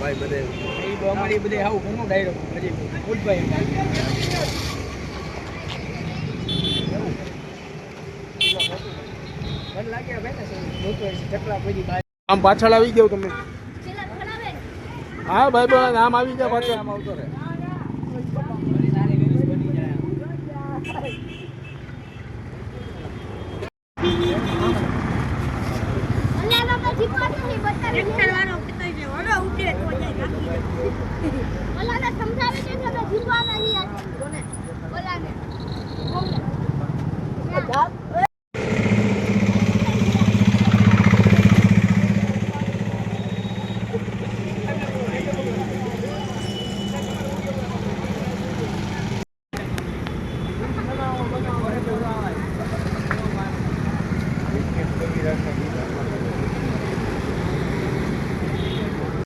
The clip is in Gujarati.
ભાઈ બધે. એ અમારી બધે આવું ઘણું ડાયરો હજી ઉદભાઈ. આમ પાછળ આવી ગયો તમે. હા ભાઈ બોલા આમ આવી ગયા પાછળ. આમ આવતો રે બની જાય tirar